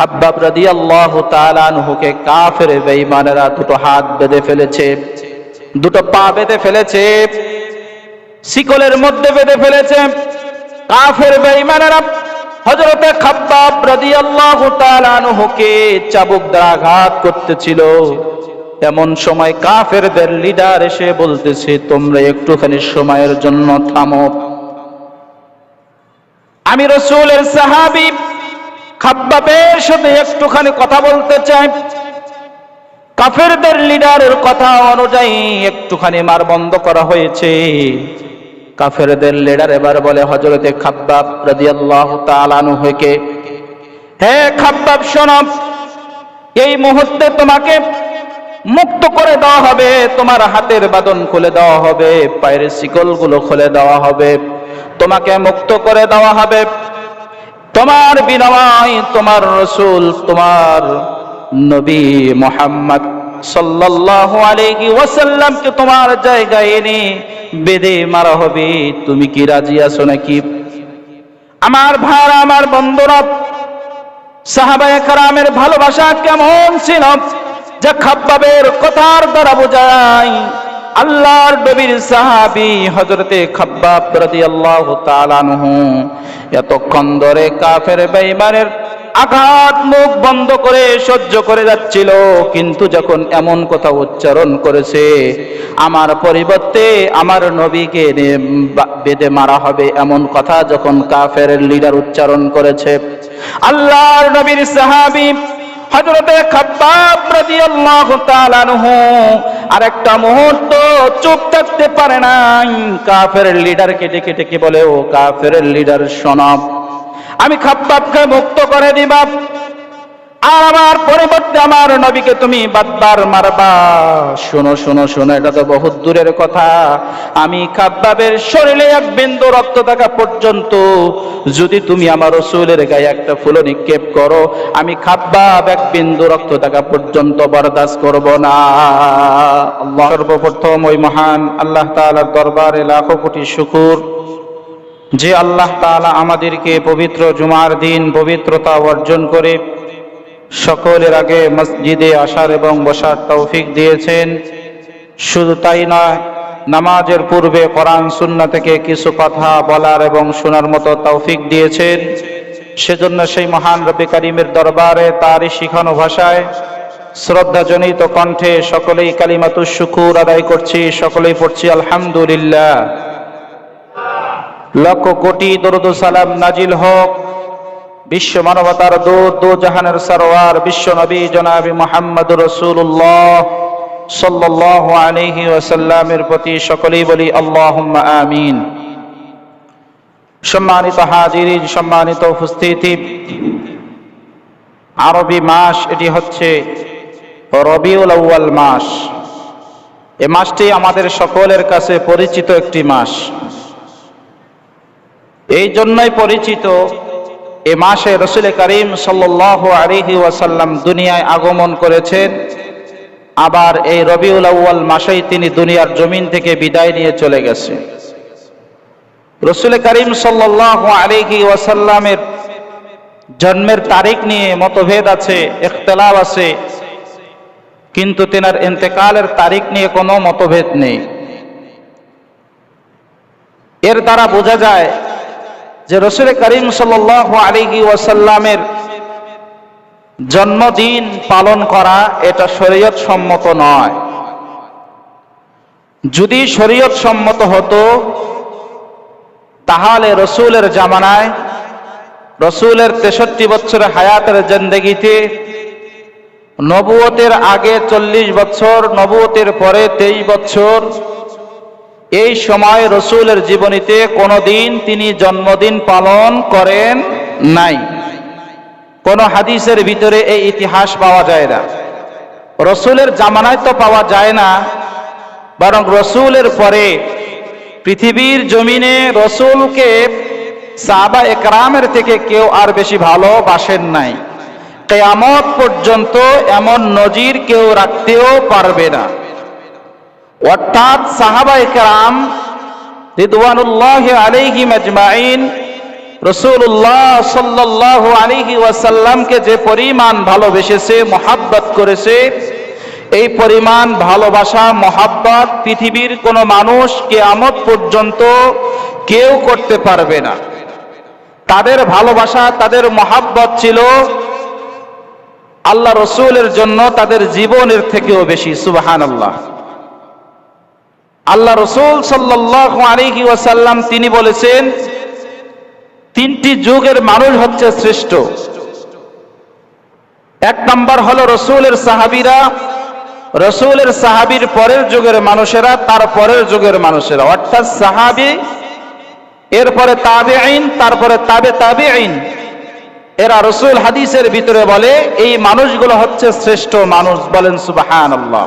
খাব্বাব রাদিয়াল্লাহু তাআলা আনহুকে কাফের বেঈমানেরা দুটো হাত বেঁধে ফেলেছে, দুটো পা বেঁধে ফেলেছে, শিকলের মধ্যে বেঁধে ফেলেছে। কাফের হযরতে খাব্বাব রাদিয়াল্লাহু তাআলা আনহুকে চাবুক দ্বারা আঘাত করতেছিল। এমন সময় কাফেরদের লিডার এসে বলতেছে, তোমরা একটুখানি সময়ের জন্য থামো। আমি রসুলের সাহাবি খাব্বাবের সাথে একটুখানি কথা বলতে চাই কাফেরদের লিডারের কথা অনুযায়ী একটুখানি মার বন্ধ করা হয়েছে। কাফেরদের লিডার এবার বলে হজরতে খাব্বাব রাদিয়াল্লাহু তাআলা আনহুকে হে খাব্বাব, শোনো, এই মুহূর্তে তোমাকে মুক্ত করে দেওয়া হবে, তোমার হাতের বাদন খুলে দেওয়া হবে, পায়ের শিকলগুলো খুলে দেওয়া হবে, তোমাকে মুক্ত করে দেওয়া হবে। তোমার বিনয়, তোমার রসুল, তোমার নবী মোহাম্মদ সাল্লাল্লাহু আলাইহি ওয়াসাল্লামকে তোমার জায়গায় এনে বেদে মারা হবে। তুমি কি রাজি আছো নাকি? আমার ভার আমার বন্ধুরা, সাহাবায়ে কারামের ভালোবাসা কেমন ছিল? যা খাব্বাবের কথার দ্বারা বোঝায় আল্লাহর নবীর সাহাবী হযরতে খাব্বাব রাদিয়াল্লাহু তাআলা আনহু এতক্ষণ ধরে কাফের বেঈমানের আঘাত মুখ বন্ধ করে সহ্য করে যাচ্ছিল, কিন্তু যখন এমন কথা উচ্চারণ করেছে, আমার পরিবর্তে আমার নবীকে এনে বা- বেঁধে মারা হবে এমন কথা যখন কাফের লিডার উচ্চারণ করেছে। আল্লাহর নবীর সাহাবী হযরতে খাব্বাব রাদিয়াল্লাহু তাআলা আর একটা মুহূর্ত চুপ থাকতে পারে নাই। কাফের লিডারকে ডেকে ডেকে বলে, ও কাফের লিডার শোনাব আমি খাব্বাবকে মুক্ত করে দিবা। আর আমার পরিবর্তে আমার নবীকে তুমি বাদবার মারবা। শোনো শোনো শোনো, এটা তো বহুত দূরের কথা। আমি খাব্বাবের শরীরে এক বিন্দু রক্ত থাকা পর্যন্ত যদি তুমি আমার রসুলের গায়ে একটা ফুল নিক্ষেপ করো, আমি খাব্বাব এক বিন্দু রক্ত থাকা পর্যন্ত বরদাস্ত করব না। সর্বপ্রথম ওই মহান আল্লাহ তাআলার দরবারে লাখো কোটি শুকুর। যে আল্লাহ তাআলা আমাদেরকে পবিত্র জুমার দিন পবিত্রতা অর্জন করে সকলের আগে মসজিদে আসার এবং বসার তৌফিক দিয়েছেন। শুধু তাই নয়, নামাজের পূর্বে কোরআন সুন্না থেকে কিছু কথা বলার এবং শোনার মতো তৌফিক দিয়েছেন। সেজন্য সেই মহান রবি করিমের দরবারে তারই শিখানো ভাষায় শ্রদ্ধাজনিত কণ্ঠে সকলেই কালিমাতুর শুকুর আদায় করছি, সকলেই পড়ছি আলহামদুলিল্লাহ। লক্ষ কোটি দরুদ সালাম নাজিল হোক বিশ্ব মানবতার দূত দু জাহানের সরওয়ার বিশ্ব নবী জনাবি মোহাম্মদ রসুল্লাহ সাল্লাহ আলহি ওয়াসাল্লামের প্রতি সকলেই বলি আল্লাহ আমিন। সম্মানিত হাজিরিন, সম্মানিত উপস্থিতি। আরবি মাস, এটি হচ্ছে রবিউল আউয়াল মাস। এ মাসটি আমাদের সকলের কাছে পরিচিত একটি মাস। এই জন্যই পরিচিত এ মাসে রসুল করিম সাল্লাহ আলিহি ওয়াসাল্লাম দুনিয়ায় আগমন করেছেন। আবার এই রবিউল আউ্য়াল মাসেই তিনি দুনিয়ার জমিন থেকে বিদায় নিয়ে চলে গেছে। রসুল করিম সাল্লাহ আলিহি ওয়াসাল্লামের জন্মের তারিখ নিয়ে মতভেদ আছে, ইখতলাফ আছে। কিন্তু তেনার ইন্তেকালের তারিখ নিয়ে কোনো মতভেদ নেই। এর দ্বারা বোঝা যায় যে রসুল করিম সাল আলিহি ওয়াসাল্লামের জন্মদিন পালন করা এটা শরীয়ত সম্মত নয়। যদি শরীয়ত সম্মত হতো, তাহলে রসুলের জামানায়, রসুলের তেষট্টি বছরের হায়াতের জেন্দেগিতে নবুয়তের আগে চল্লিশ বছর, নবুয়তের পরে তেইশ বছর এই সময় রসুলের জীবনীতে কোনোদিন তিনি জন্মদিন পালন করেন নাই। কোন হাদিসের ভিতরে এই ইতিহাস পাওয়া যায় না। রসুলের জামানায় তো পাওয়া যায় না, বরং রসুলের পরে পৃথিবীর জমিনে রসুলকে সাবা একরামের থেকে কেউ আর বেশি ভালোবাসেন নাই। কেয়ামত পর্যন্ত এমন নজির কেউ রাখতেও পারবে না। অর্থাৎ সাহাবা একরাম রিদওয়ানুল্লাহ আলাইহিম আজমাইন রসুল্লাহ সাল্লাহ আলিহি ওয়াসাল্লামকে যে পরিমাণ ভালোবেসেছে, মহাব্বত করেছে, এই পরিমাণ ভালোবাসা, মহাব্বত পৃথিবীর কোনো মানুষ কেয়ামত পর্যন্ত কেউ করতে পারবে না। তাদের ভালোবাসা, তাদের মহাব্বত ছিল আল্লাহ রসুলের জন্য, তাদের জীবনের থেকেও বেশি সুবাহান আল্লাহ আল্লাহ রসুল সাল্লাহ ওয়াসাল্লাম তিনি বলেছেন, তিনটি যুগের মানুষ হচ্ছে শ্রেষ্ঠ। এক নম্বর হলো রসুলের সাহাবিরা। রসুলের সাহাবির পরের যুগের মানুষেরা, তার পরের যুগের মানুষেরা। অর্থাৎ সাহাবি, এরপরে তাবে আইন তারপরে তাবে তাবে আইন এরা রসুল হাদিসের ভিতরে বলে, এই মানুষগুলো হচ্ছে শ্রেষ্ঠ মানুষ বলেন সুবাহান আল্লাহ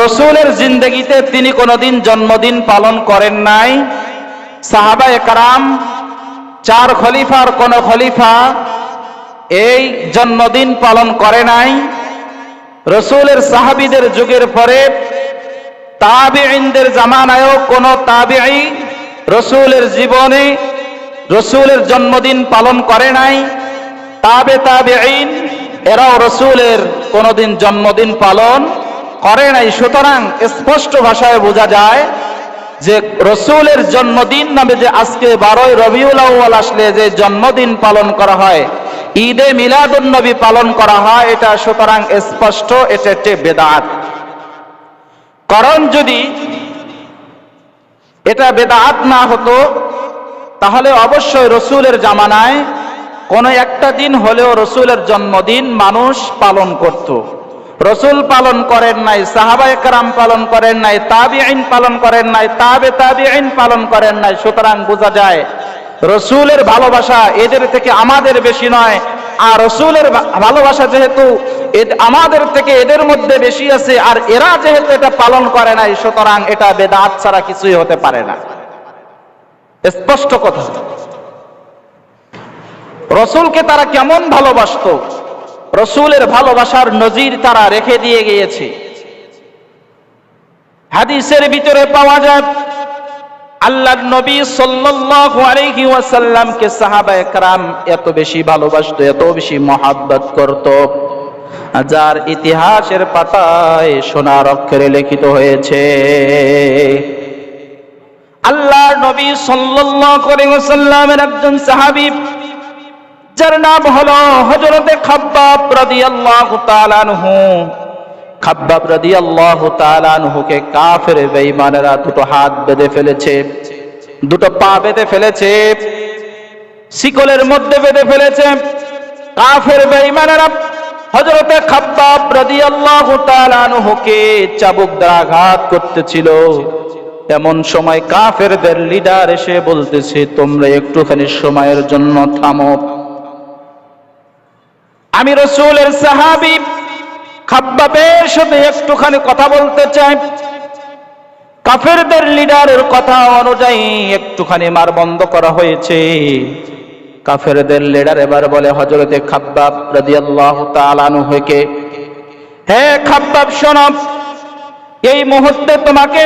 রসুলের জিন্দগিতে তিনি কোনোদিন জন্মদিন পালন করেন নাই। সাহাবা একরাম চার খলিফার কোন খলিফা এই জন্মদিন পালন করে নাই। রসুলের সাহাবিদের যুগের পরে তাবিঈনদের জামানায়ও কোন তাবিঈ রসুলের জীবনে রসুলের জন্মদিন পালন করে নাই। তাবে তাবিঈন, এরাও রসুলের কোনোদিন জন্মদিন পালন করে নাই। সুতরাং স্পষ্ট ভাষায় বোঝা যায় যে রসুলের জন্মদিন নামে যে আজকে বারোই রবিউল আউ্বাল আসলে যে জন্মদিন পালন করা হয়, ঈদে মিলাদুন নবী পালন করা হয়, এটা সুতরাং স্পষ্ট, এটা একটি বেদাত। কারণ যদি এটা বেদাত না হতো, তাহলে অবশ্যই রসুলের জামানায় কোনো একটা দিন হলেও রসুলের জন্মদিন মানুষ পালন করত। রসুল পালন করেন নাই সাহাবা একরাম পালন করেন নাই তাবি আইন পালন করেন নাই, তাবে তাবি আইন পালন করেন নাই। সুতরাং বোঝা যায়, রসুলের ভালোবাসা এদের থেকে আমাদের বেশি নয়, আর রসুলের ভালোবাসা যেহেতু আমাদের থেকে এদের মধ্যে বেশি আছে, আর এরা যেহেতু এটা পালন করে নাই, সুতরাং এটা বেদাত ছাড়া কিছুই হতে পারে না। স্পষ্ট কথা। রসুলকে তারা কেমন ভালোবাসত? রসুলের ভালোবাসার নজির তারা রেখে দিয়ে গিয়েছে। হাদিসের ভিতরে পাওয়া যায় আল্লাহ নবী সাল্লাল্লাহু আলাইহি সাহাবা একরাম এত বেশি ভালোবাসত, এত বেশি মহাব্বত করত, যার ইতিহাসের পাতায় সোনার অক্ষরে লিখিত হয়েছে। আল্লাহ নবী সাল্লাল্লাহু আলাইহি ওয়াসাল্লামের একজন সাহাবী যার নাম হলো হজরতে খাব্বাব রাদিয়াল্লাহু তাআলা আনহু। খাব্বাব রাদিয়াল্লাহু তাআলা আনহুকে কাফের বেঈমানেরা দুটো হাত বেঁধে ফেলেছে, দুটো পা বেঁধে ফেলেছে, শিকলের মধ্যে বেঁধে ফেলেছে। কাফের বেঈমানেরা হযরতে খাব্বাব রাদিয়াল্লাহু তাআলা আনহুকে চাবুক দ্বারা আঘাত করতেছিল। এমন সময় কাফেরদের লিডার এসে বলতেছে, তোমরা একটুখানি সময়ের জন্য থামো। আমি রসুলের সাহাবি, খাব্বাবের সাথে একটুখানি কথা বলতে চাই। কাফেরদের লিডারের কথা অনুযায়ী একটুখানি মার বন্ধ করা হয়েছে। কাফেরদের লিডার এবার বলে হজরতে খাব্বাব রাদিয়াল্লাহু তাআলা আনহুকে হে খাব্বাব শোনব এই মুহূর্তে তোমাকে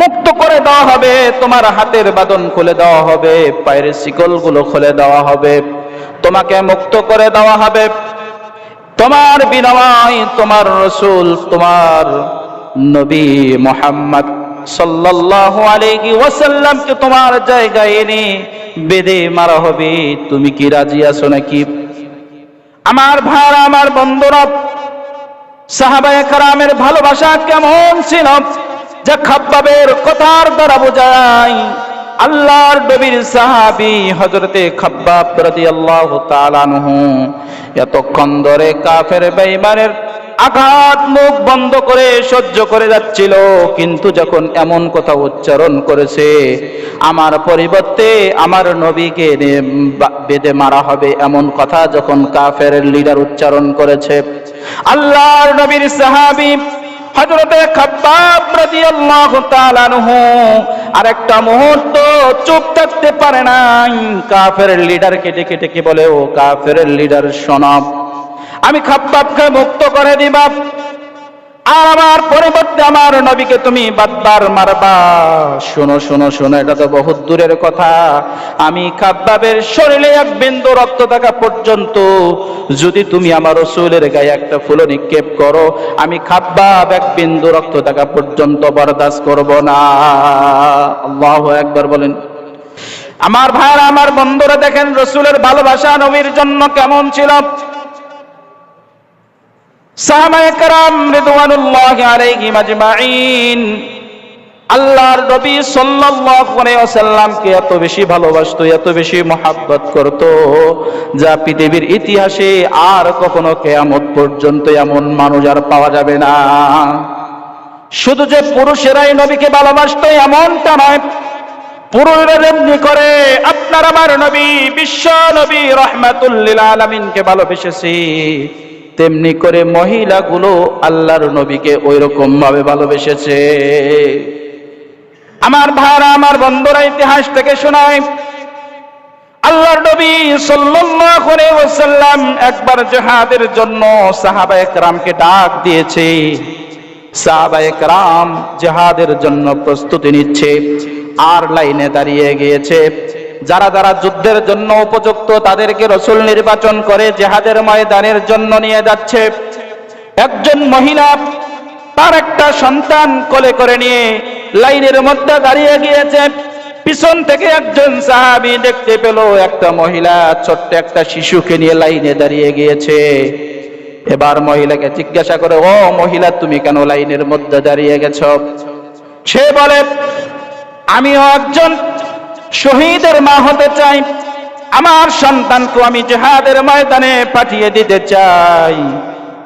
মুক্ত করে দেওয়া হবে, তোমার হাতের বাদন খুলে দেওয়া হবে, পায়ের শিকলগুলো খুলে দেওয়া হবে। তোমাকে মুক্ত করে দেওয়া হবে। তোমার বিনয়, তোমার রসুল, তোমার নবী মোহাম্মদ সাল্লাল্লাহু ওয়াসাল্লামকে তোমার জায়গায় এনে বেদে মারা হবে। তুমি কি রাজি আছো নাকি? আমার ভাই, আমার বন্ধুরা, সাহাবায়ে কারামের ভালোবাসা কেমন ছিল যে খাব্বাবের কথার দ্বারা বোঝায় আল্লাহর নবীর সাহাবী হযরতে খাব্বাব রাদিয়াল্লাহু তাআলা আনহু এতক্ষণ ধরে কাফের বেঈমানের আঘাত মুখ বন্ধ করে সহ্য করে যাচ্ছিল, কিন্তু যখন এমন কথা উচ্চারণ করেছে, আমার পরিবর্তে আমার নবীকে বেদে মারা হবে এমন কথা যখন কাফের লিডার উচ্চারণ করেছে। আল্লাহর নবীর সাহাবী হযরতে খাব্বাব রাদিয়াল্লাহু তাআলা আনহু আরেকটা মুহূর্ত চুপ থাকতে পারে নাই। কাফের লিডারকে ডেকে ডেকে বলে, ও কাফের লিডার শোনাব আমি খাব্বাবকে মুক্ত করে দিবা। আর আমার পরিবর্তে আমার নবীকে তুমি বাদবার মারবা। শোনো শোনো শোনো, এটা তো বহুত দূরের কথা। আমি খাব্বাবের শরীরে এক বিন্দু রক্ত থাকা পর্যন্ত যদি তুমি আমার রসুলের গায়ে একটা ফুল নিক্ষেপ করো, আমি খাব্বাব এক বিন্দু রক্ত থাকা পর্যন্ত বরদাস্ত করব না। আল্লাহ একবার বলেন। আমার ভাইরা, আমার বন্ধুরা, দেখেন রসুলের ভালোবাসা নবীর জন্য কেমন ছিল? আল্লাহর নবী ওয়াসাল্লামকে এত বেশি ভালোবাসতো, এত বেশি মহাব্বত করত, যা পৃথিবীর ইতিহাসে আর কখনো কেয়ামত পর্যন্ত এমন মানুষ আর পাওয়া যাবে না। শুধু যে পুরুষেরাই নবীকে ভালোবাসতো এমনটা নয়, পুরুষরা যেমনি করে, আপনার আমার নবী, বিশ্ব নবী রহমাতুল্লিল আলমিনকে ভালোবেসেছি। তেমনি করে মহিলাগুলো আল্লাহর নবীকে ওই রকম ভাবে ভালোবেসেছে। আমার ভাইরা, আমার বন্ধুরা, ইতিহাস থেকে শোনায় আল্লাহর নবী সাল্লাল্লাহু আলাইহি ওয়াসাল্লাম একবার জিহাদের জন্য সাহাবা একরামকে ডাক দিয়েছে। সাহাবা একরাম জিহাদের জন্য প্রস্তুতি নিচ্ছে, আর লাইনে দাঁড়িয়ে গিয়েছে। যারা যারা যুদ্ধের জন্য উপযুক্ত তাদেরকে রসুল নির্বাচন করে জেহাদের ময়দানের জন্য নিয়ে যাচ্ছে। একজন মহিলা তার একটা সন্তান কোলে করে নিয়ে লাইনের মধ্যে দাঁড়িয়ে গিয়েছে। পিছন থেকে একজন সাহাবি দেখতে পেল একটা মহিলা, ছোট্ট একটা শিশুকে নিয়ে লাইনে দাঁড়িয়ে গিয়েছে। এবার মহিলাকে জিজ্ঞাসা করে, ও মহিলা, তুমি কেন লাইনের মধ্যে দাঁড়িয়ে গেছ? সে বলে, আমিও একজন শহীদের মা হতে চাই। আমার সন্তানকে আমি জেহাদের ময়দানে পাঠিয়ে দিতে চাই।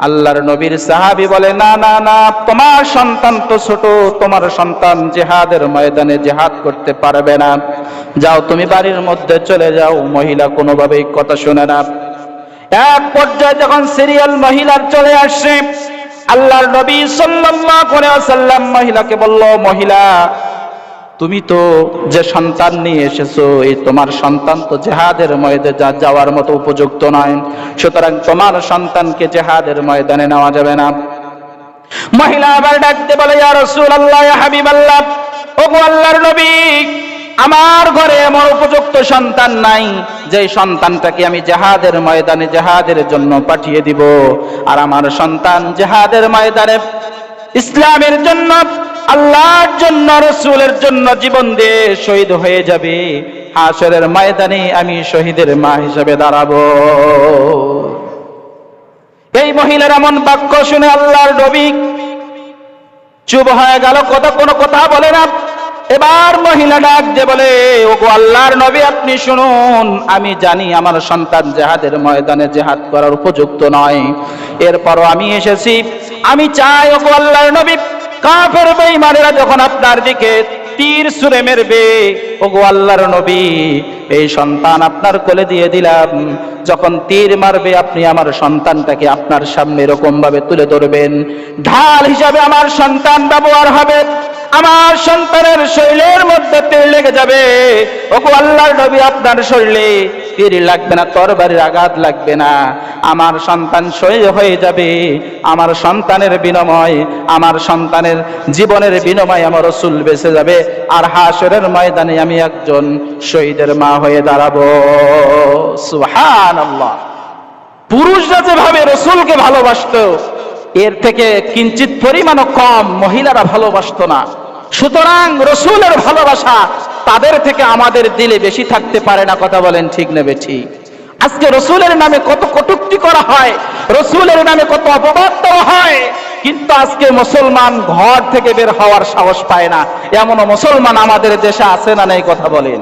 আল্লাহর নবীর সাহাবি বলে, না না না, তোমার সন্তান তো ছোট, তোমার সন্তান জেহাদের ময়দানে জেহাদ করতে পারবে না। যাও, তুমি বাড়ির মধ্যে চলে যাও, মহিলা কোনোভাবেই কথা শুনে না। এক পর্যায়ে যখন সিরিয়াল মহিলার চলে আসে, আল্লাহর নবী সাল্লাল্লাহু আলাইহি ওয়াসাল্লাম মহিলাকে বলল, মহিলা তুমি তো যে সন্তান নিয়ে এসেছ, এই তোমার সন্তান তো জেহাদের ময়দানে যাওয়ার মতো উপযুক্ত নয়। সুতরাং তোমার সন্তানকে জেহাদের ময়দানে নেওয়া যাবে না। মহিলা আবার ডাকতে বলে, ইয়া রাসূলুল্লাহ, ইয়া হাবিবাল্লাহ, ওগো আল্লাহর নবী, আমার ঘরে এমন উপযুক্ত সন্তান নাই, যে সন্তানটাকে আমি জেহাদের ময়দানে জেহাদের জন্য পাঠিয়ে দিব। আর আমার সন্তান জেহাদের ময়দানে ইসলামের জন্য আল্লাহর জন্য, রসুলের জন্য জীবন দিয়ে শহীদ হয়ে যাবে। হাসরের ময়দানে আমি শহীদের মা হিসেবে দাঁড়াবো। এই মহিলার এমন বাক্য শুনে আল্লাহর নবী চুপ হয়ে গেল কথা কোনো কথা বলে না। এবার মহিলা ডাক যে বলে, ওগো আল্লাহর নবী, আপনি শুনুন। আমি জানি আমার সন্তান জেহাদের ময়দানে জেহাদ করার উপযুক্ত নয়। এরপরও আমি এসেছি। আমি চাই ওগো আল্লাহর নবী কাফের বেঈমানেরা যখন আপনার দিকে তীর সুরে মেরবে, ওগো আল্লাহর নবী, এই সন্তান আপনার কোলে দিয়ে দিলাম। যখন তীর মারবে, আপনি আমার সন্তানটাকে আপনার সামনে এরকম ভাবে তুলে ধরবেন। ঢাল হিসাবে আমার সন্তান ব্যবহার হবে। আমার সন্তানের শরীরের মধ্যে তীর লেগে যাবে। ওগো আল্লাহর নবী, আপনার শরীরে তীর লাগবে না, তরবারির আঘাত লাগবে না। আমার সন্তান শহীদ হয়ে যাবে, আমার সন্তানের বিনিময়, আমার সন্তানের জীবনের বিনিময় আমার রসুল বেঁচে যাবে। আর হাসরের ময়দানে আমি একজন শহীদের মা হয়ে দাঁড়াবো। সুহান পুরুষরা যেভাবে রসুলকে ভালোবাসতো, এর থেকে কিঞ্চিত পরিমাণও কম মহিলারা ভালোবাসতো না। সুতরাং রসুলের ভালোবাসা তাদের থেকে আমাদের দিলে বেশি থাকতে পারে না, কথা বলেন ঠিক নেবে ঠিক। আজকে রসুলের নামে কত কটুক্তি করা হয়, রসুলের নামে কত অপবাদ দেওয়া হয়, কিন্তু আজকে মুসলমান ঘর থেকে বের হওয়ার সাহস পায় না। এমনও মুসলমান আমাদের দেশে আছে না নেই, কথা বলেন।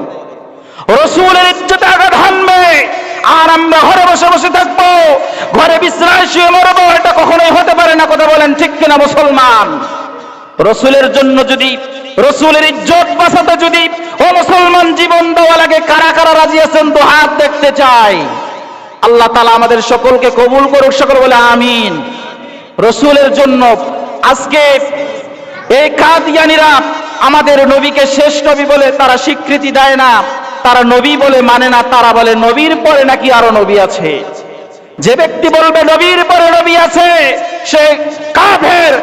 রসুলের ইজ্জতে আঘাত হানবে, আর আমরা ঘরে বসে বসে থাকব, ঘরে বিশ্রায় শুয়ে মরবো, এটা কখনোই হতে পারে না, কথা বলেন ঠিক কিনা মুসলমান। রসুলের জন্য যদি, রসুলের ইজ্জত বাঁচাতে যদি ও মুসলমান জীবন দেওয়া লাগে, কারা কারা রাজি আছেন, তো হাত দেখতে চাই। আল্লাহ তালা আমাদের সকলকে কবুল করুক, সকল বলে আমিন। রসুলের জন্য আজকে এই কাদিয়ানিরা আমাদের নবীকে শেষ নবী বলে তারা স্বীকৃতি দেয় না, তারা নবী বলে মানে না, তারা বলে নবীর পরে নাকি আরও নবী আছে। যে ব্যক্তি বলবে নবীর পরে নবী আছে, সে কাফের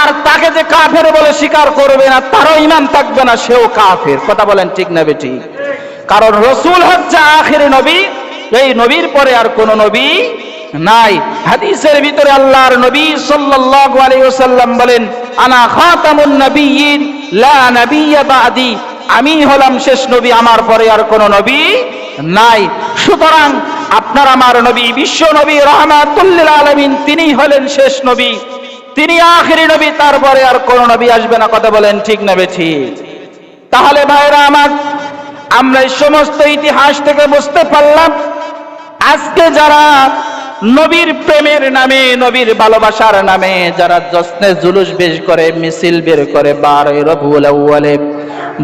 আর তাকে যে কাফের বলে স্বীকার করবে না, তারও ইমান থাকবে না, সেও কাফের। কথা বলেন ঠিক না বেটি কারণ রসুল হচ্ছে আখের নবী, এই নবীর পরে আর কোন নবী নাই। হাদিসের ভিতরে আল্লাহর নবী সাল্লাল্লাহু আলাইহি ওয়াসাল্লাম বলেন, আনা খাতামুন নবিয়্যিন লা নাবিয়্যা বাদি। আমি হলাম শেষ নবী, আমার পরে আর কোন নবী নাই। সুতরাং আপনার, আমার নবী, বিশ্ব নবী রহমাতুল্লিল আলামিন তিনি হলেন শেষ নবী। তিনি আখেরি নবী, তারপরে আর কোন নবী আসবে না। কথা বলেন ঠিক না ঠিক? তাহলে ভাইরা আমার, আমরা এই সমস্ত ইতিহাস থেকে বুঝতে পারলাম, আজকে যারা নবীর প্রেমের নামে, নবীর ভালোবাসার নামে যারা জশ্নে জুলুস বেশ করে, মিছিল বের করে, বারোই রবিউল আউয়ালে,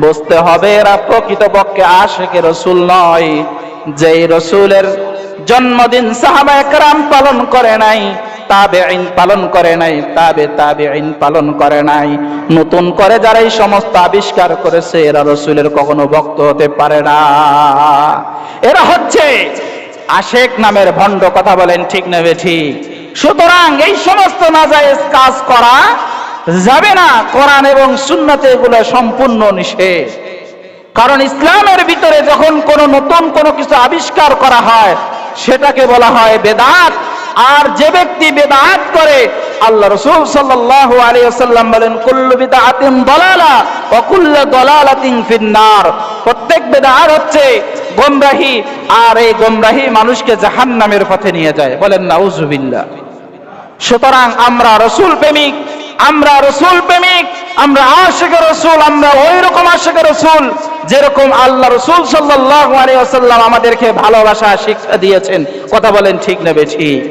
বুঝতে হবে এরা প্রকৃতপক্ষে আশেকে রসুল নয়। যেই রসুলের জন্মদিন সাহাবা একরাম পালন করে নাই তাবে আইন পালন করে নাই, তাবে তাবে আইন পালন করে নাই। নতুন করে যারা এই সমস্ত আবিষ্কার করেছে, এরা রসুলের কখনো ভক্ত হতে পারে না। এরা হচ্ছে আশেক নামের ভণ্ড, কথা বলেন ঠিক নেবে ঠিক? সুতরাং এই সমস্ত নাজায়েজ কাজ করা যাবে না, কোরআন এবং সুন্নতে এগুলো সম্পূর্ণ নিষেধ। কারণ ইসলামের ভিতরে যখন কোনো নতুন কোনো কিছু আবিষ্কার করা হয়, সেটাকে বলা হয় বেদাত। আর যে ব্যক্তি বেদাত করে, আল্লাহ রসুল সাল্লাল্লাহু আলাইহি ওয়াসাল্লাম বলেন, কুল্লু বিদআতিন দলালা ওয়া কুল্লু দালালাতিন ফিন্নার। প্রত্যেক বেদাত হচ্ছে গোমরাহি, আর এই গোমরাহি মানুষকে জাহান্নামের পথে নিয়ে যায়। বলেন নাউজুবিল্লাহ সুতরাং আমরা রসুল প্রেমিক, আমরা রসুল প্রেমিক, আমরা আশেখের রসুল, আমরা ওই রকম আশেখের রসুল। যেরকম আল্লাহ রসুল আলাইহি আমাদেরকে ভালোবাসা, শিক্ষা দিয়েছেন, কথা বলেন ঠিক নেবে ঠিক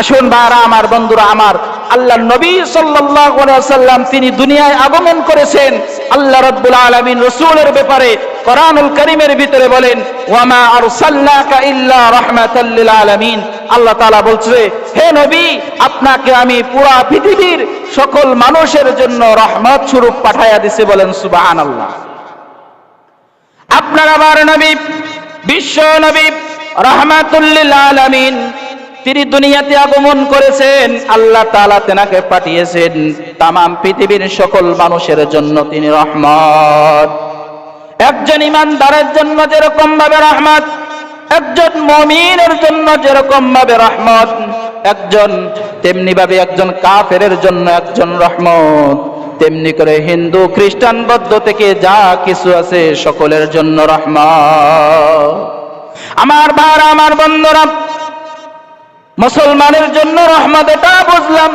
আসুন বারা আমার বন্ধুরা, আমার আল্লাহ নবী ওয়াসাল্লাম তিনি দুনিয়ায় আগমন করেছেন। আল্লাহ রাব্বুল আলামিন রসুলের ব্যাপারে কোরআনুল করিমের ভিতরে বলেন, ওয়ামা আরসালনাকা ইল্লা রাহমাতাল লিল আলামিন। আল্লাহ তাআলা বলছে, হে নবী, আপনাকে আমি পুরা পৃথিবীর সকল মানুষের জন্য রহমত স্বরূপ পাঠাইয়া দিছে বলেন সুবহানাল্লাহ। আপনার আমার নবী, বিশ্ব নবী, রহমাতুল্লিল তিনি দুনিয়াতে আগমন করেছেন, আল্লাহ তাআলা তেনাকে পাঠিয়েছেন, তামাম পৃথিবীর সকল মানুষের জন্য তিনি রহমত। একজন ইমানদারের জন্য যেরকম ভাবে রহমত, একজন মমিনের জন্য যেরকম ভাবে রহমত, একজন তেমনি ভাবে একজন কাফের জন্য একজন রহমত। তেমনি করে হিন্দু, খ্রিস্টান, বৌদ্ধ থেকে যা কিছু আছে সকলের জন্য রহমত। আমার ভাইরা, আমার বন্ধুরা, মুসলমানের জন্য রহমত এটা বুঝলাম,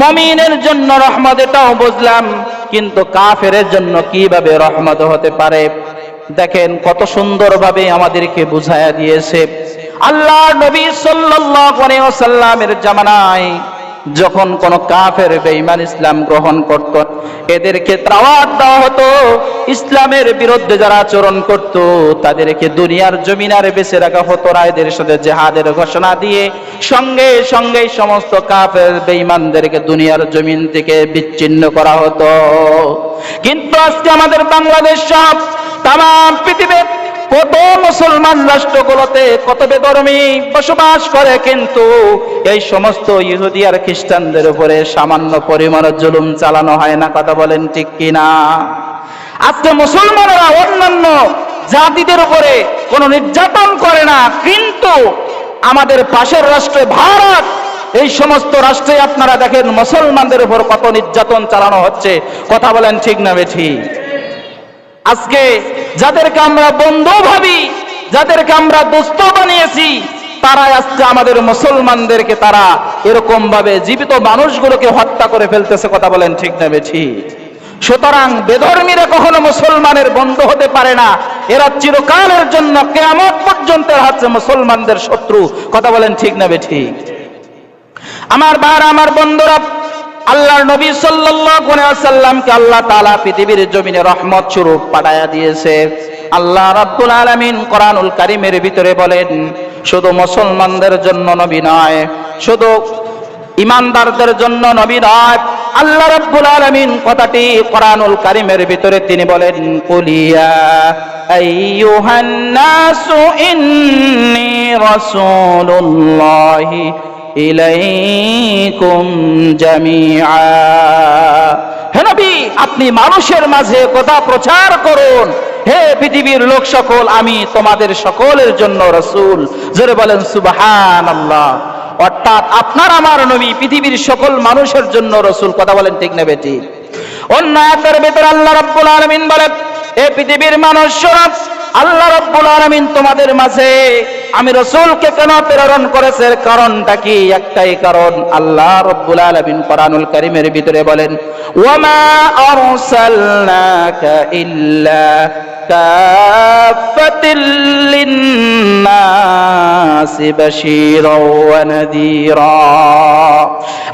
মমিনের জন্য রহমত এটাও বুঝলাম, কিন্তু কাফেরের জন্য কীভাবে রহমত হতে পারে? দেখেন কত সুন্দরভাবে আমাদেরকে বুঝায়া দিয়েছে। আল্লাহ নবী সাল্লাল্লাহু আলাইহি ওয়াসাল্লামের জামানায় যখন কোন কাফের বেঈমান ইসলাম গ্রহণ করত, এদেরকে দাওয়াত দেওয়া হতো। ইসলামের বিরুদ্ধে যারা আচরণ করত, তাদেরকে দুনিয়ার জমিনারে বেঁচে রাখা হতো না। এদের সাথে জেহাদের ঘোষণা দিয়ে সঙ্গে সঙ্গে সমস্ত কাফের বেঈমানদেরকে দুনিয়ার জমিন থেকে বিচ্ছিন্ন করা হতো। কিন্তু আজকে আমাদের বাংলাদেশ সব তাম কত মুসলমান রাষ্ট্রগুলোতে কত বেধর্মী বসবাস করে, কিন্তু এই সমস্ত ইহুদি আর খ্রিস্টানদের উপরে সামান্য পরিমাণ জুলুম চালানো হয় না, কথা বলেন ঠিক কিনা? আজকে মুসলমানরা অন্যান্য জাতিদের উপরে কোনো নির্যাতন করে না, কিন্তু আমাদের পাশের রাষ্ট্রে ভারত, এই সমস্ত রাষ্ট্রে আপনারা দেখেন মুসলমানদের উপর কত নির্যাতন চালানো হচ্ছে, কথা বলেন ঠিক না ঠিক আজকে যাদেরকে আমরা বন্ধু ভাবি, যাদেরকে আমরা দোস্ত বানিয়েছি তারা আজকে আমাদের মুসলমানদেরকে তারা এরকম ভাবে জীবিত মানুষগুলোকে হত্যা করে ফেলতেছে, কথা বলেন ঠিক না ঠিক সুতরাং বেধর্মীরা কখনো মুসলমানের বন্ধু হতে পারে না। এরা চিরকালের জন্য কেমন পর্যন্ত হচ্ছে মুসলমানদের শত্রু, কথা বলেন ঠিক না ঠিক আমার বার আমার বন্ধুরা আল্লাহর নবী ওয়াসাল্লামকে আল্লাহ তাআলা পৃথিবীর জমিনে রহমত স্বরূপ পাঠায়া দিয়েছে। আল্লাহ রাব্বুল আলামিন কোরআনুল কারীমের ভিতরে বলেন, শুধু মুসলমানদের জন্য নবী নয়, শুধু ইমানদারদের জন্য নবী নয়, আল্লাহ রাব্বুল আলামিন কথাটি কোরআনুল কারীমের ভিতরে তিনি বলেন কুলিয়া আইয়ুহান নাসু ইন্নী রাসূলুল্লাহি ইলাইকুম জামিআ। হে নবী, আপনি মানুষের মাঝে কথা প্রচার করুন। হে পৃথিবীর লোক সকল, আমি তোমাদের সকলের জন্য রসুল। জোরে বলেন সুবহান আল্লাহ অর্থাৎ আপনার আমার নবী পৃথিবীর সকল মানুষের জন্য রসুল। কথা বলেন ঠিক নেবে ঠিক অন্য আয়াতের ভিতরে আল্লাহ রাব্বুল আলামিন বলেন, এ পৃথিবীর মানুষ আল্লাহ রাব্বুল আলামিন তোমাদের মাঝে আমি রসুলকে কেন প্রেরণ করেছে? কারণটা কি? একটাই কারণ, আল্লাহ রাব্বুল আলামিন কোরআনুল করিমের ভিতরে বলেন, ওয়ামা আরসালনাকা ইল্লা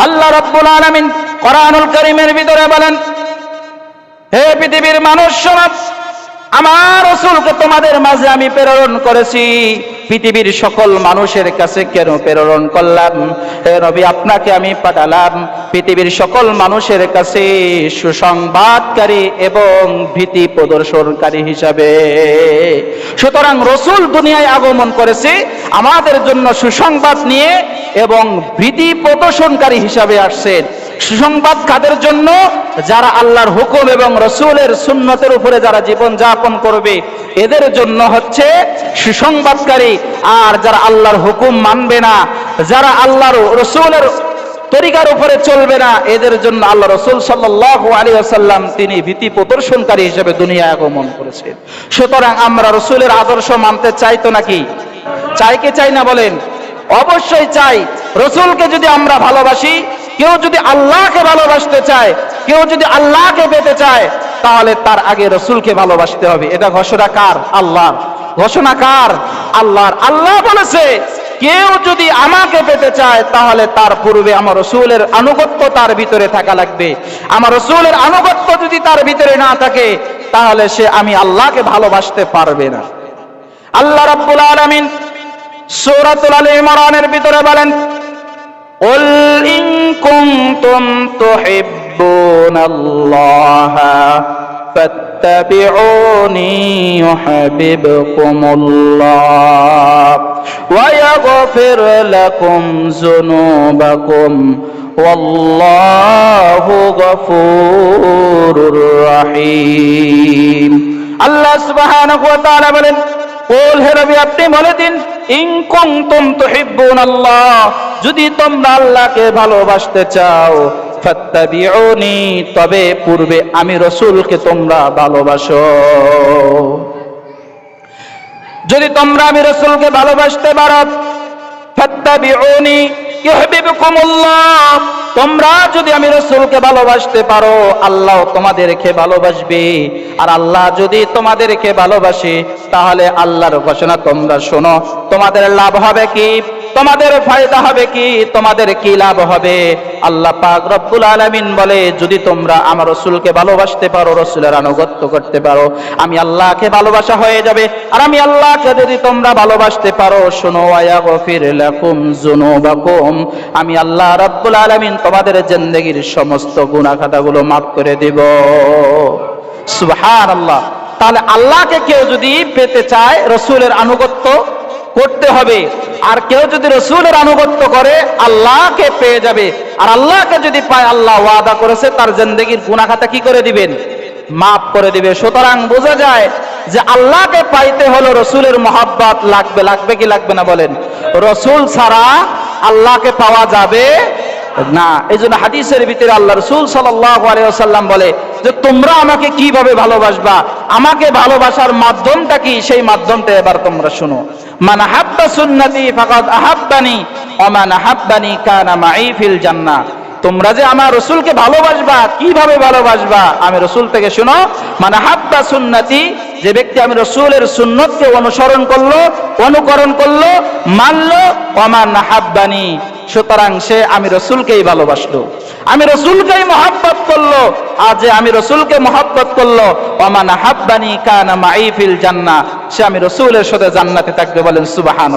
আল্লাহ রাব্বুল আলামিন কোরআনুল করিমের ভিতরে বলেন, হে পৃথিবীর মানুষ সমাজ আমার রসুলকে তোমাদের মাঝে আমি প্রেরণ করেছি। পৃথিবীর সকল মানুষের কাছে কেন প্রেরণ করলাম? হে রবি আপনাকে আমি পাঠালাম। পৃথিবীর সকল মানুষের কাছে সুসংবাদকারী এবং ভীতি প্রদর্শনকারী হিসাবে। সুতরাং রসুল দুনিয়ায় আগমন করেছে। আমাদের জন্য সুসংবাদ নিয়ে এবং ভীতি প্রদর্শনকারী হিসাবে আসছেন। সুসংবাদ কাদের জন্য? যারা আল্লাহর হুকুম এবং রসুলের সুন্নতের উপরে যারা জীবন যাপন করবে। এদের জন্য হচ্ছে সুসংবাদকারী। আর যারা আল্লাহর হুকুম মানবে না, যারা আল্লাহর রসুলের তরিকার উপরে চলবে না, এদের জন্য আল্লাহ রসুল সাল্লাহ আলী আসাল্লাম তিনি ভীতি প্রদর্শনকারী হিসেবে দুনিয়া আগমন করেছেন। সুতরাং আমরা রসুলের আদর্শ মানতে চাই তো নাকি? চাই কে চাই না বলেন? অবশ্যই চাই। রসুলকে যদি আমরা ভালোবাসি, কেউ যদি আল্লাহকে ভালোবাসতে চায়, কেউ যদি আল্লাহকে পেতে চায় তাহলে তার আগে রসুলকে ভালোবাসতে হবে এটা ঘোষণা কার আল্লাহর ঘোষণা কার আল্লাহর আল্লাহ বলেছে কেউ যদি আমাকে পেতে চায় তাহলে তার পূর্বে আমার রসুলের আনুগত্য তার ভিতরে থাকা লাগবে আমার রসুলের আনুগত্য যদি তার ভিতরে না থাকে তাহলে সে আমি আল্লাহকে ভালোবাসতে পারবে না আল্লাহ রাব্বুল আলামিন সূরাতুল আল ইমরানের ভিতরে বলেন قل إن كنتم تحبون الله فاتبعوني يحببكم الله ويغفر لكم ذنوبكم والله غفور رحيم আল্লাহ সুবহানাহু ওয়া তাআলা বলেন কোল হে নবী আপনি বলে দিন ইন কুনতুম তুহিব্বুনাল্লাহ যদি তোমরা আল্লাহকে ভালোবাসতে চাও ফাত্তাবিউনি তবে পূর্বে আমি রসুলকে তোমরা ভালোবাসো। যদি তোমরা আমি রসুলকে ভালোবাসতে পারো তোমরা যদি আমি রসুলকে ভালোবাসতে পারো, আল্লাহ তোমাদেরকে ভালোবাসবে। আর আল্লাহ যদি তোমাদেরকে ভালোবাসে, তাহলে আল্লাহর ঘোষণা তোমরা শোনো। তোমাদের লাভ হবে কি? তোমাদের ফায়দা হবে কি? তোমাদের কি লাভ হবে? আল্লাহ পাক রব্বুল আলামিন বলে, যদি তোমরা আমার রসুলকে ভালোবাসতে পারো, রসুলের আনুগত্য করতে পারো, আমি আল্লাহকে ভালোবাসা হয়ে যাবে। আর আমি আল্লাহকে যদি তোমরা ভালোবাসতে পারো, শোনো আয়া গফির লাকুম যুনুবাকুম। আমি আল্লাহ রব্বুল আলামিন তোমাদের জিন্দেগীর সমস্ত গুনাহ খাতাগুলো মাফ করে দেব। সুবহানাল্লাহ। তাহলে আল্লাহকে কেউ যদি পেতে চায়, রসুলের আনুগত্য করতে হবে। আর কেউ যদি রসুলের আনুগত্য করে, আল্লাহকে পেয়ে যাবে। আর আল্লাহকে যদি পায়, আল্লাহ ওয়াদা করেছে, তার জিন্দগির গুনাখাতা কি করে দিবেন? মাফ করে দিবে। সুতরাং বোঝা যায় যে আল্লাহকে পাইতে হলো রসুলের মহাব্বত লাগবে লাগবে কি লাগবে না বলেন? রসুল ছাড়া আল্লাহকে পাওয়া যাবে না এই জন্য হাদিসের ভিতরে আল্লাহ রসুল সাল্লাম বলে যে তোমরা আমাকে কীভাবে ভালোবাসবা? আমাকে ভালোবাসার মাধ্যমটা কি? সেই মাধ্যমটা এবার তোমরা শোনো। মান হাব্বা সুন্নতি ফাকাদ আহাব্বানি অমান আহাব্বানি কানা মাই ফিল জান্নাহ। তোমরা যে আমার রসুলকে ভালোবাসবা, কীভাবে ভালোবাসবা? আমি রসুল থেকে শুনো। মানে হাব্বা সুন্নতি, যে ব্যক্তি আমি রসুলের সুন্নতকে অনুসরণ করল, অনুকরণ করল, মানলো অমান হাব্বানি সুতরাং সে আমি রসুলকেই ভালোবাসলো। আমি রসুলকেই মহাব্বত করল। আর যে আমি রসুলকে মহাব্বত করল। অমান হাব্বানি কানা মাইফিল জান্না। সে আমি রসুলের সাথে জান্নাতে থাকবে বলেন সুবাহান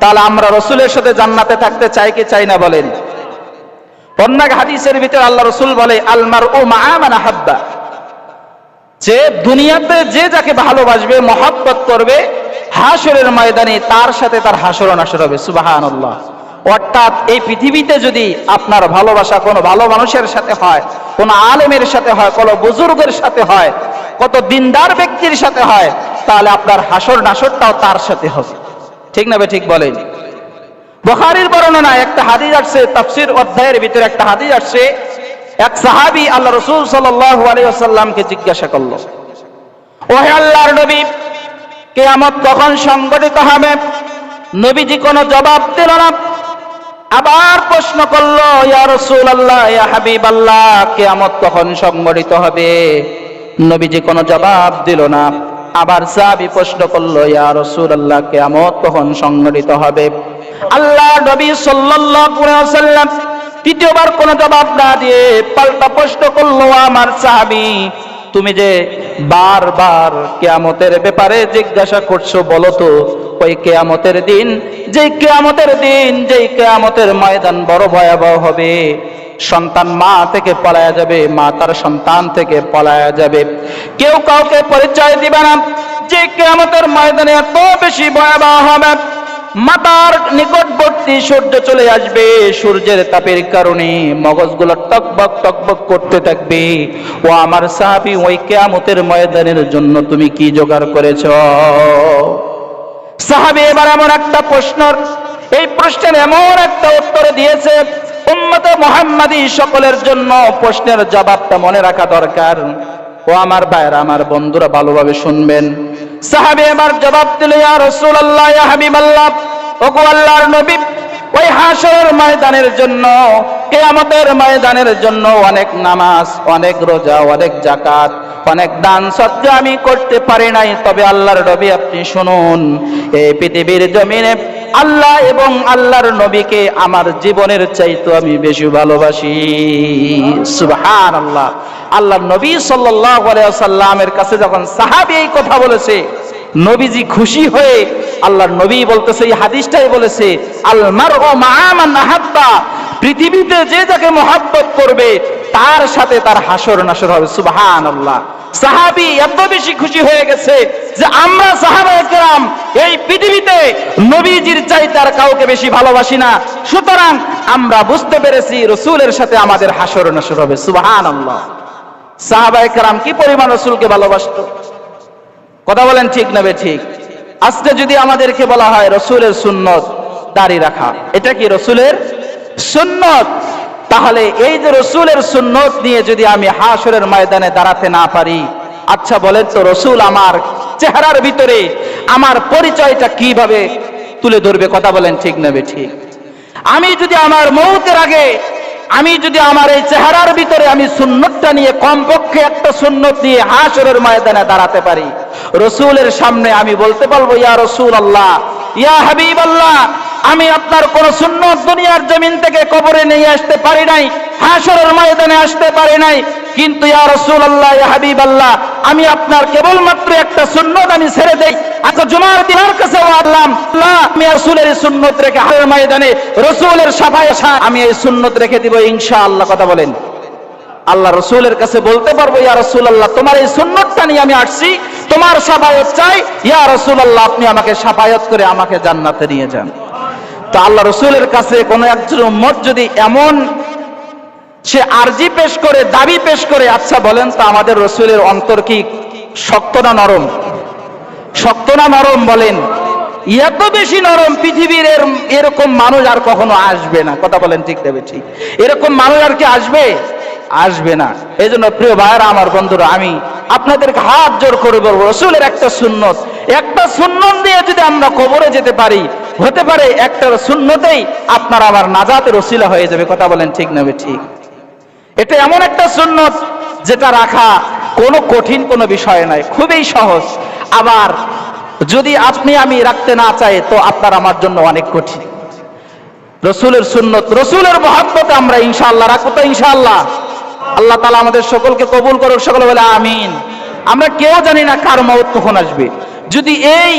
তাহলে আমরা রসুলের সাথে জান্নাতে থাকতে চাই কি চাই না বলেন? অন্য হাদিসের ভিতরে আল্লাহ রসুল বলে আলমার ও মা মানা হাব্বা যে দুনিয়াতে যে যাকে ভালোবাসবে, মহাব্বত করবে হাসরের ময়দানে তার সাথে তার হাসর নাসর হবে সুবাহান আল্লাহ অর্থাৎ এই পৃথিবীতে যদি আপনার ভালোবাসা কোনো ভালো মানুষের সাথে হয়, কোনো আলেমের সাথে হয়, কোনো বুজুর্গের সাথে হয়, কত দিনদার ব্যক্তির সাথে হয়, তাহলে আপনার হাসর নাসরটাও তার সাথে হবে। ঠিক না ঠিক বলেন? বুখারীর বর্ণনা একটা হাদিস আসছে, তাফসীর অধ্যায়ের ভিতরে একটা হাদিস আসছে, এক সাহাবী আল্লাহ রসুল আলাইহি ওয়াসাল্লামকে জিজ্ঞাসা করল, ওহে আল্লাহর নবী, কিয়ামত কখন সংগঠিত হবে? নবীজি কোনো জবাব দিল না। আবার প্রশ্ন করল, ইয়া রাসূলুল্লাহ, ইয়া হাবিবাল্লাহ, কিয়ামত কখন সংগঠিত হবে? নবীজি কোনো জবাব দিল না। আবার সাহাবী প্রশ্ন করল, ইয়া রাসূলুল্লাহ, কিয়ামত কখন সংগঠিত হবে? আল্লাহ নবী সাল্লাল্লাহু আলাইহি তৃতীয়বার কোনো জবাব না দিয়ে পাল্টা প্রশ্ন করল, আমার সাহাবী, তুমি যে বারবার কেয়ামতের ব্যাপারে জিজ্ঞাসা করছ বলো তো ওই কেয়ামতের দিন যে কেয়ামতের দিন যে কেয়ামতের ময়দান বড় ভয়াবহ হবে। সন্তান মা থেকে পলায়া যাবে, মা তার সন্তান থেকে পলায়া যাবে। কেউ কাউকে পরিচয় দিবে না, যে কেয়ামতের ময়দানে এত বেশি ভয়াবহ হবে। মাতার নিকটবর্তী সূর্য চলে আসবে, সূর্যের তাপের কারণে মগজগুলো টকবক টকবক করতে থাকবে। ও আমার সাহাবি, ওই কেয়ামতের ময়দানের জন্য তুমি কি জোগাড় করেছ? সাহাবি এবার এমন একটা প্রশ্ন এই প্রশ্নের এমন একটা উত্তর দিয়েছে, উম্মতে মোহাম্মদী সকলের জন্য প্রশ্নের জবাবটা মনে রাখা দরকার। ও আমার ভাইরা আমার বন্ধুরা ভালোভাবে শুনবেন। সাহাবি এবার জবাব দিল, ইয়া রাসূলুল্লাহ, ইয়া হাবিবাল্লাহ, ওগো আল্লাহর নবী ওই হাসরের ময়দানের জন্য, কিয়ামতের ময়দানের জন্য অনেক নামাজ, অনেক রোজা, অনেক জাকাত অনেক দান সত্য আমি করতে পারি নাই। তবে আল্লাহর নবী আপনি শুনুন, এই পৃথিবীর জমিনে আল্লাহ এবং আল্লাহর নবীকে আমার জীবনের চাইতো আমি বেশি ভালোবাসি। সুবহান আল্লাহ আল্লাহ নবী আলাইহি সাল্লামের কাছে যখন সাহাবী এই কথা বলেছে, নবীজি খুশি হয়ে আল্লাহর নবী বলতেছে, এই হাদিসটাই বলেছে আল মারউ মাআমান আহাব্বা। পৃথিবীতে যে যাকে মহাব্বত করবে, তার সাথে তার হাসর নাসর হবে, সুবহানাল্লাহ। সাহাবী এত বেশি খুশি হয়ে গেছে যে আমরা এই পৃথিবীতে নবীজির কাউকে বেশি ভালোবাসি না। সুতরাং আমরা বুঝতে পেরেছি রসূলের সাথে আমাদের হাসর নাসর হবে, সুবহানাল্লাহ। সাহাবায়ে কেরাম কি পরিমাণ রসূলকে ভালোবাসতো? কথা বলেন ঠিক না বে ঠিক? আজকে যদি আমাদেরকে বলা হয় রসুলের সুন্নত, দাড়ি রাখা, এটা কি রসুলের সুন্নত? তাহলে এই যে রসুলের সুন্নত নিয়ে যদি আমি হাসরের ময়দানে দাঁড়াতে না পারি আচ্ছা বলেন তো, রসুল আমার চেহারার ভিতরে আমার পরিচয়টা কীভাবে তুলে ধরবে? কথা বলেন ঠিক নেবে ঠিক। আমি যদি আমার মৌতের আগে আমি যদি আমার এই চেহারার ভিতরে আমি সুন্নতটা নিয়ে কমপক্ষে একটা সুন্নত নিয়ে হাসরের ময়দানে দাঁড়াতে পারি, রসুলের সামনে আমি বলতে পারব, ইয়া রসুল আল্লাহ ইয়া হাবিব আল্লাহ আমি আপনার কোন সুন্নত দুনিয়ার জমিন থেকে কবরে নিয়ে আসতে পারি নাই হাসরের ময়দানে আসতে পারি নাই কিন্তু ইয়া রসুল আল্লাহ হাবিব আল্লাহ আমি আপনার কেবলমাত্র একটা সুন্নত আমি ছেড়ে দেই। আচ্ছা জুমার দিনের কাছে আল্লাহ আল্লাহ আমি রসুলের সুন্নত রেখে হাসরের ময়দানে রসুলের সাফায় আমি এই সুন্নত রেখে দিব, ইনশাআল্লাহ, কথা বলেন। আল্লাহ রসুলের কাছে বলতে পারব, ইয়া রসুল আল্লাহ তোমার এই সুন্নতটা নিয়ে আমি আসছি, তোমার সাফায়ত চাই, ইয়া রসুল আল্লাহ আপনি আমাকে সাফায়ত করে আমাকে জান্নাতে নিয়ে যান। তো আল্লাহ রসুলের কাছে কোন একজন উম্মত যদি এমন সে আরজি পেশ করে, দাবি পেশ করে আচ্ছা বলেন তা আমাদের রসুলের অন্তর কি শক্ত না নরম? শক্ত না নরম বলেন? এত বেশি নরম পৃথিবীর এরকম মানুষ আর কখনো আসবে না। কথা বলেন ঠিক দেবে ঠিক। এরকম মানুষ আর কি আসবে? আসবে না। এই জন্য প্রিয় ভাইরা আমার বন্ধুরা, আমি আপনাদেরকে হাত জোর করে বলব, রসুলের একটা সুন্নত। একটা সুন্নত দিয়ে যদি আমরা কবরে যেতে পারি, হতে পারে একটা সুন্নতেই আপনার আমার নাজাতের রসিলা হয়ে যাবে। কথা বলেন ঠিক নেবে ঠিক? এটা এমন একটা সুন্নত যেটা রাখা কোনো কঠিন কোনো বিষয় নয়, খুবই সহজ। আবার যদি আপনি আমি রাখতে না চাই, তো আপনার আমার জন্য অনেক কঠিন। রসুলের সুন্নত, রসুলের মহাব্বতে আমরা ইনশাআল্লাহ রাখব তো ইনশাআল্লাহ। আল্লাহ তালা আমাদের সকলকে কবুল করুক, সকলে বলে আমিন। আমরা কেউ জানি না কার মত কখন আসবে। যদি এই